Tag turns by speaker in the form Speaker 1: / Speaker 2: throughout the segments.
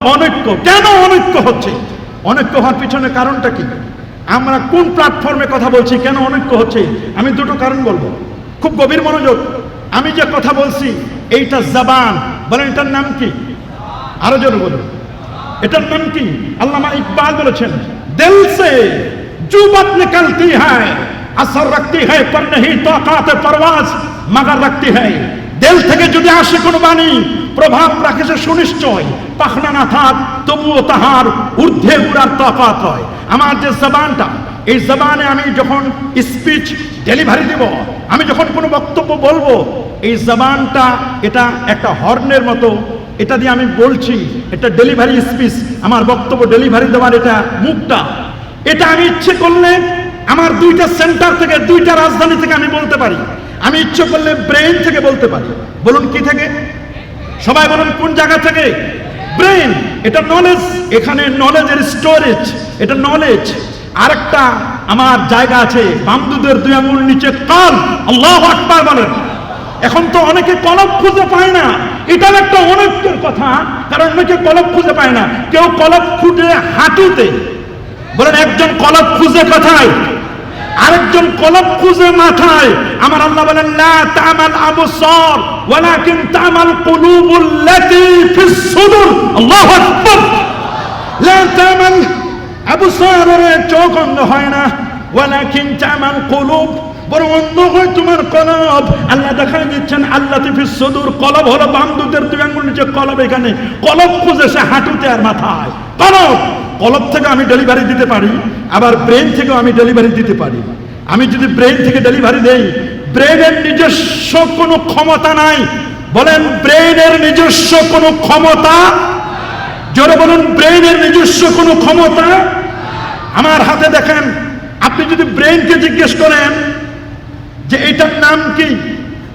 Speaker 1: অনৈক্য। কেন অনৈক্য হচ্ছে? অনৈক্য হওয়ার পিছনে কারণটা কি? আমরা কোন প্ল্যাটফর্মে কথা বলছি, কেন অনৈক্য হচ্ছে? আমি দুটো কারণ বলব। খুব গভীর মনোযোগ। আমি যে কথা বলছি, এইটা জাবান। বলেন, এটার নাম কি? আরও জোরে বলুন। এটার নাম কি? আল্লাহ ইকবাল বলেছেন দিল সে জুবত নিকলতি হ্যায় আসর রাখতি হ্যায় পর নেহি তাকাতে পরওয়াজ, মগর রাখতি হ্যায় দেল থেকে যদি আসে কোনো বাণী প্রভাব রাখে সে সুনিশ্চয়। পাখনা না থাক তবুও তাহার ঊর্ধ্বে উড়ার তফাত হয়। আমার যে জবানটা, এই জবানে আমি যখন স্পিচ ডেলিভারি দেব, আমি যখন কোনো বক্তব্য বলব, এই জবানটা এটা একটা হর্নের মতো, এটা দিয়ে আমি বলছি, এটা ডেলিভারি স্পিচ আমার বক্তব্য ডেলিভারি দেওয়ার এটা মুখটা। এটা আমি ইচ্ছে করলে আমার দুইটা সেন্টার থেকে, দুইটা রাজধানী থেকে আমি বলতে পারি। আমি ইচ্ছে করলে ব্রেন থেকে বলতে পারি। বলুন কি থেকে? সবাই বলুন, কোন জায়গা থেকে? ব্রেন এটা নলেজ এখানে নলেজের স্টোরেজ এটা নলেজ আরেকটা আমার জায়গা আছে বামদুদের দুই আঙুল নিচে কাল আল্লাহ আকবার বলেন। এখন তো অনেকে কলব খুঁজে পায় না। এটার একটা অনেকের কথা, কারণ অনেকে কলব খুঁজে পায় না। কেউ কলব খুঁজে হাঁটুতে। বলেন, একজন কলব খুঁজে কোথায়? আরেকজন কলব খুঁজে মাথায়। আমার আল্লাহ বলেন, লা তামাল আবসার, ওয়ালাকিন তামাল কুলুবুল লাতি ফিস সুদুর। আল্লাহু আকবার। লা তামাল আবসারের চোখ অন্ধ হয় না। ওয়ালাকিন তামাল কুলুব। বড় অন্ধ হয় তোমার কলব আল্লাহ দেখাই দিচ্ছেন, আল্লাহ তিফিস সুদুর কলব হলো বামদুদের দুই আঙ্গুল নিচে কলব এখানে। কলব খুঁজে সে হাঁটুতে আর মাথায়। কলব কলব থেকে আমি ডেলিভারি দিতে পারি, আবার ব্রেন থেকেও আমি ডেলিভারি দিতে পারি। আমি যদি ব্রেন থেকে ডেলিভারি দেই, ব্রেনের নিজস্ব কোনো ক্ষমতা নাই। বলেন, ব্রেনের নিজস্ব কোনো ক্ষমতা জোরে বলুন, ব্রেনের নিজস্ব কোনো ক্ষমতা আমার হাতে দেখেন, আপনি যদি ব্রেনকে জিজ্ঞেস করেন যে এটার নাম কি?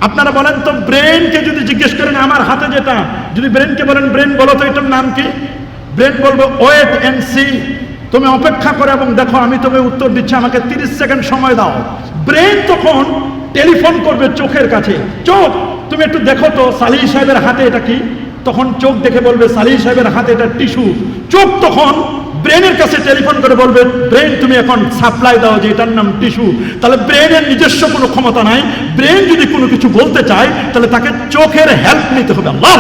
Speaker 1: আপনারা বলেন তো, ব্রেনকে যদি জিজ্ঞেস করেন, আমার হাতে যেটা। যদি ব্রেনকে বলেন, ব্রেন, বলো তো এটার নাম কি? ব্রেন বলব, ওয়েট এন্ড সি। তুমি অপেক্ষা করে এবং দেখো, আমি তোকে উত্তর দিচ্ছি, আমাকে তিরিশ সেকেন্ড সময় দাও। ব্রেন তখন টেলিফোন করবে চোখের কাছে। চোখ, তুমি একটু দেখো তো সালি সাহেবের হাতে এটা কি? তখন চোখ দেখে বলবে সালি সাহেবের হাতে এটা টিস্যু। চোখ তখন ব্রেনের কাছে টেলিফোন করে বলবে ব্রেন তুমি এখন সাপ্লাই দাও যে এটার নাম টিস্যু তাহলে ব্রেনের নিজস্ব কোনো ক্ষমতা নাই। ব্রেন যদি কোনো কিছু বলতে চায়, তাহলে তাকে চোখের হেল্প নিতে হবে। আল্লাহু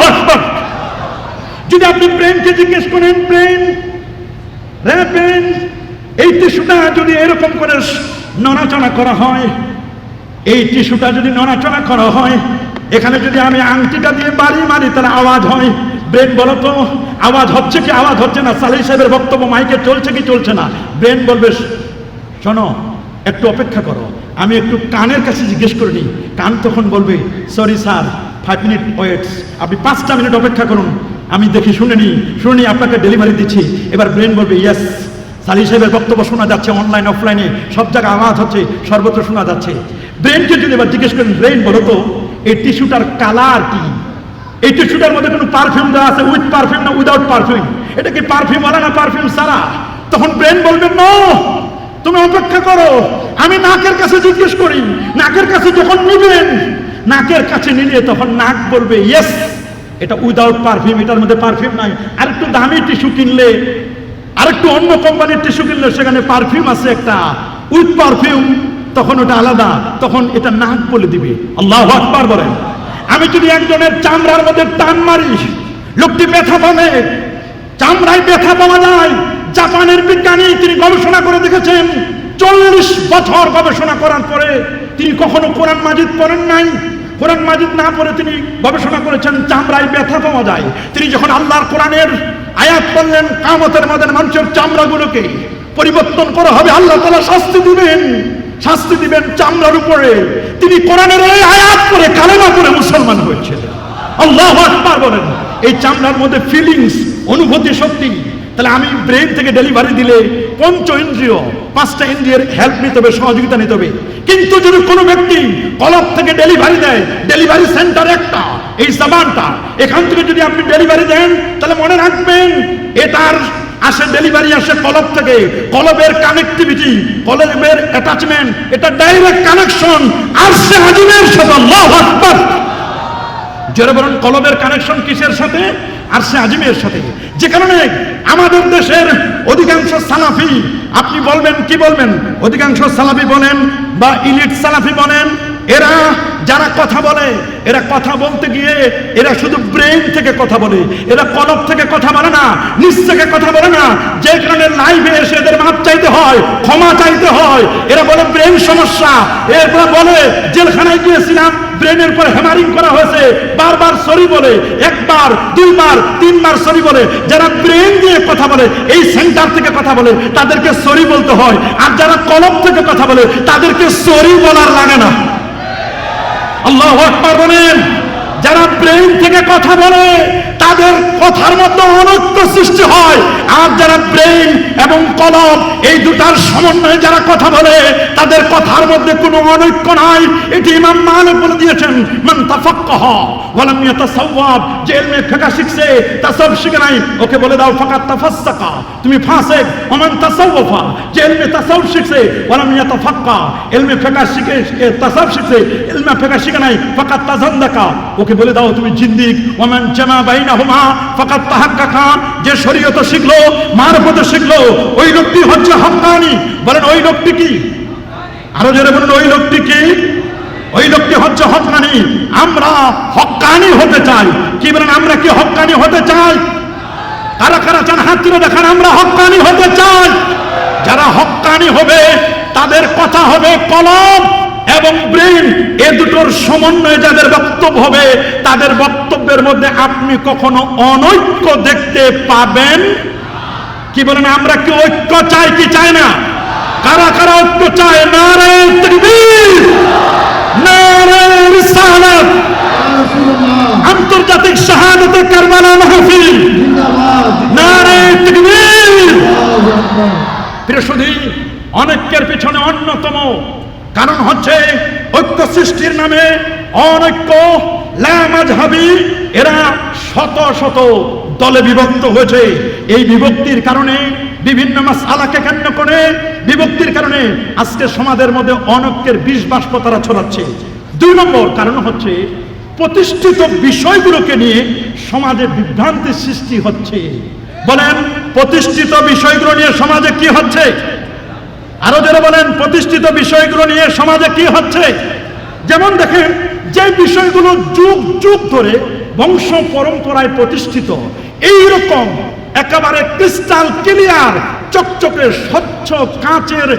Speaker 1: যদি আপনি ব্রেনকে জিজ্ঞেস করেন ব্রেন ব্রেন এই টিস্যুটা যদি এরকম করে নড়াচড়া করা হয়, এই টিস্যুটা যদি নড়াচড়া করা হয়, এখানে যদি আমি আংটিটা দিয়ে বাড়ি মারি, তাহলে আওয়াজ হয়। ব্রেন বলো তো, আওয়াজ হচ্ছে কি, আওয়াজ হচ্ছে না? সালি সাহেবের বক্তব্য মাইকে চলছে কি চলছে না? ব্রেন বলবে, শোনো, একটু অপেক্ষা করো। আমি একটু কানের কাছে জিজ্ঞেস করে নিই। কান তখন বলবে sorry sir five minute waits আপনি পাঁচটা মিনিট অপেক্ষা করুন। আমি দেখি, শুনে নিই শুনে নিই, আপনাকে ডেলিভারি দিচ্ছি। এবার ব্রেন বলবে ইয়েস সালি সাহেবের বক্তব্য শোনা যাচ্ছে অনলাইন অফলাইনে সব জায়গায় আওয়াজ হচ্ছে, সর্বত্র শোনা যাচ্ছে। ব্রেনকে যদি এবার জিজ্ঞেস করেন, ব্রেন, বলো তো, এই টিস্যুটার কালার কি? এই টিস্যুটার মধ্যে কোনো পারফিউম দেওয়া আছে? উইথ পারফিউম না উইদাউট পারফিউম এটা কি পারফিউম ওয়ালা না পারফিউম সারা তখন ব্রেন বলবে নো তুমি অপেক্ষা করো। আমি নাকের কাছে জিজ্ঞেস করি। নাকের কাছে যখন নিবেন, নাকের কাছে নিলে তখন নাক বলবে ইয়েস এটা উইদাউট পারফিউম এটার মধ্যে পারফিউম নাই। আর একটু দামি টিস্যু কিনলে আর একটু অন্য কোম্পানির টিস্যু কিনলে সেখানে পারফিউম আছে একটা। উইথ পারফিউম তখন ওটা আলাদা। তখন এটা নাক বলে দিবে। আল্লাহ আকবার বলেন। আমি যদি একজনের চামড়ার মধ্যে টান মারি, লোকটি ব্যথা পাবে। চামড়ায় ব্যথা পাওয়া যায়। জাপানের বিজ্ঞানী তিনি গবেষণা করে দেখেছেন, চল্লিশ বছর গবেষণা করার পরে তিনি কখনো কোরআন মাজিদ পড়েন নাই। কোরআন মাজিদ না পড়ে তিনি গবেষণা করেছেন, চামড়ায় ব্যথা পাওয়া যায়। তিনি যখন আল্লাহর কোরআনের আয়াত করলেন কামতের মাদের মানুষের চামড়াগুলোকে পরিবর্তন করা হবে, আল্লাহ তালা শাস্তি দিবেন। শাস্তি দিবেন চামড়ার উপরে। তিনি কোরআনের আয়াত করে কালেমা করে মুসলমান হয়েছিলেন আল্লাহ আকবার বলেন। এই চামড়ার মধ্যে ফিলিংস অনুভূতি শক্তি। তাহলে আমি ব্রেন থেকে ডেলিভারি দিলে পঞ্চ ইন্দ্রিয়, পাঁচটা ইন্দ্রিয়ের হেল্প নিতে হবে, সহযোগিতা নিতে হবে। কিন্তু যদি কোনো ব্যক্তি কলব থেকে ডেলিভারি দেয় ডেলিভারি সেন্টার একটা, এই সাবানটা এখান থেকে যদি আপনি ডেলিভারি দেন, তাহলে মনে রাখবেন, এটার আসে ডেলিভারি আসে কলব থেকে। কলবের কানেক্টিভিটি কলবের অ্যাটাচমেন্ট এটা ডাইরেক্ট কানেকশন আসছে আজিমের সাথে, আল্লাহু আকবার। জোরে বলুন, কলবের কানেকশন কিসের সাথে? আর সে আজিমের সাথে। যে কারণে আমাদের দেশের অধিকাংশ সালাফি, আপনি বলবেন, কি বলবেন? অধিকাংশ সালাফি বলেন বা ইলিট সালাফি বলেন এরা যারা কথা বলে, এরা কথা বলতে গিয়ে এরা শুধু ব্রেন থেকে কথা বলে, এরা কলব থেকে কথা বলে না নিচ থেকে কথা বলে না। যে কারণে লাইভে এসে এদের মাপ চাইতে হয়, ক্ষমা চাইতে হয়, এরা বলে ব্রেন সমস্যা। এরপরে বলে, জেলখানায় গিয়েছিলাম ব্রেনের পর হ্যামারিং করা হয়েছে, বারবার সরি বলে, একবার, দুইবার, তিনবার সরি বলে। যারা ব্রেন দিয়ে কথা বলে, এই সেন্টার থেকে কথা বলে, তাদেরকে সরি বলতে হয়। আর যারা কলব থেকে কথা বলে, তাদেরকে সরি বলার লাগে না। আল্লাহ বলেন যারা প্রেম থেকে কথা বলে তাদের কথার মধ্যে অনৈক্য সৃষ্টি হয়। আর যারা ব্রেন এবং কলম, এই দুটার সমন্বয়ে যারা কথা বলে, তাদের কথার মধ্যে কোনো অনৈক্য নাই। এটি ইমাম মালিক বলে দিয়েছেন, মান তাফাক্কাহ ওয়ালাম ইয়াতাসাওয়াব। যে ইলমে ফিকহ শিখছে তাসাউফ শিখে নাই। ওকে বলে দাও ফাকাত তাফাসসাকা। তুমি ফাসিক, ওমান তাসাওয়াফা। যে ইলমে তাসাউফ শিখছে ওয়ালাম ইয়াতাফাক্কা। ইলমে ফিকহ শিখে তাসাউফ শিখছে ইলমে ফিকহ শিখে নাই ফাকাত তাজান্দাকা। ওকে বলে দাও, তুমি জিন্দিক। ওমান জামা বাইনাহুমা ফাকাত তাহাক্কাকা যে শরীয়ত শিখলো, মারফত শিখলো, ওই লোকটি হচ্ছে হক্কানি। বলেন, ওই লোকটি কি? আরও জোরে বলুন, ওই লোকটি কি? ওই লোকটি হচ্ছে হকানি আমরা হকানি হতে চাই। কি বলেন, আমরা কি হকানি হতে চাই? কারা কারা চান হাত তুলে দেখান, আমরা হকানি হতে চাই। যারা হকানি হবে, তাদের কথা হবে কলম। এবং ব্রেন এ দুটোর সমন্বয়ে যাদের বক্তব্য হবে, তাদের বক্তব্যের মধ্যে আপনি কখনো অনৈক্য দেখতে পাবেন? কি বলেন, আমরা কি ঐক্য চাই কি চাই না? কারা কারা ঐক্য চায়? নারে আন্তর্জাতিক শাহাদতে কারবালা মাহফিল! নারে তকবীর প্রিয়সুধী অনৈক্যের পিছনে অন্যতম কারণ হচ্ছে ঐক্য সৃষ্টির নামে অনৈক্য, লামাজহাবি, এরা শত শত দলে বিভক্ত হয়েছে। এই বিভক্তির কারণে বিভিন্ন মাসালাকে কেন্দ্র করে, বিভক্তির কারণে আজকে সমাজের মধ্যে অনৈক্যের বিষ বাষ্প তারা ছড়াচ্ছে। দুই নম্বর কারণ হচ্ছে প্রতিষ্ঠিত বিষয়গুলোকে নিয়ে সমাজে বিভ্রান্তির সৃষ্টি হচ্ছে। বলেন, প্রতিষ্ঠিত বিষয়গুলো নিয়ে সমাজে কি হচ্ছে? আরও যারা বলেন। প্রতিষ্ঠিত বিষয়গুলো নিয়ে সমাজে কি হচ্ছে? যেমন দেখেন, যে বিষয়গুলো যুগ যুগ ধরে বংশ পরম্পরায় প্রতিষ্ঠিত এই রকম একেবারে ক্রিস্টাল ক্লিয়ার চকচকে, স্বচ্ছ কাঁচের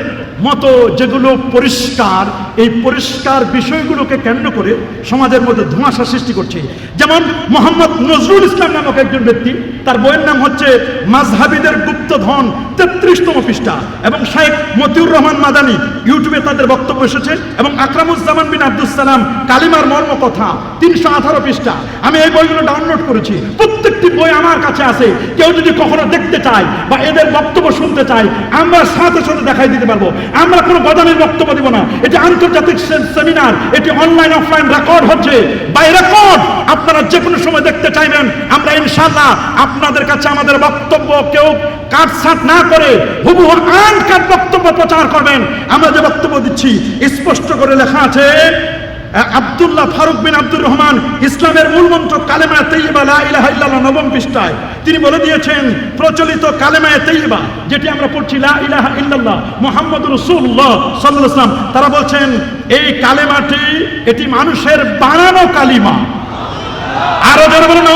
Speaker 1: মতো যেগুলো পরিষ্কার এই পরিষ্কার বিষয়গুলোকে কেন্দ্র করে সমাজের মধ্যে ধোঁয়াশা সৃষ্টি করছে। যেমন মোহাম্মদ নজরুল ইসলাম নামক একজন ব্যক্তি, তার বইয়ের নাম হচ্ছে মাঝহাবিদের গুপ্তধন তেত্রিশতম পৃষ্ঠা। এবং শাহেখ মতিউর রহমান মাদানী ইউটিউবে তাদের বক্তব্য এসেছে। এবং আকরামুজ্জামান বিন আব্দুল সালাম কালিমার মর্ম কথা, তিনশো আঠারো পৃষ্ঠা। আমি এই বইগুলো ডাউনলোড করেছি। প্রত্যেকটি বই আমার কাছে আছে। কেউ যদি কখনো দেখতে চায় বা এদের বক্তব্য শুনতে চায়, আমরা সাথে সাথে দেখাই দিতে পারব। আমরা কোনো গদানের বক্তব্য দিব না। এটি আন্তর্জাতিক সেমিনার, এটি অনলাইন, অফলাইন রেকর্ড হচ্ছে। বাই রেকর্ড আপনারা যে কোনো সময় দেখতে চাইবেন, আমরা ইনশাল্লাহ আপনাদের কাছে আমাদের বক্তব্য কেউ কাটছাট না করে হুবহু আন কাট বক্তব্য প্রচার করবেন। আমরা যে বক্তব্য দিচ্ছি, স্পষ্ট করে লেখা আছে আব্দুল্লাহ ফারুক বিন আব্দুর রহমান ইসলামের মূল মন্ত্র কালেমা তৈবা লা ইল্লাল্লাহ নবম পৃষ্ঠায়। তিনি বলে দিয়েছেন, প্রচলিত কালেমায় তৈবা যেটি আমরা পড়ছি লা ইলাহা ইল্লাল্লাহ মুহাম্মদ রাসূলুল্লাহ ওয়াসাল্লাম। তারা বলছেন, এই কালেমাটি এটি মানুষের বানানো কালিমা। আরও যারা বলেন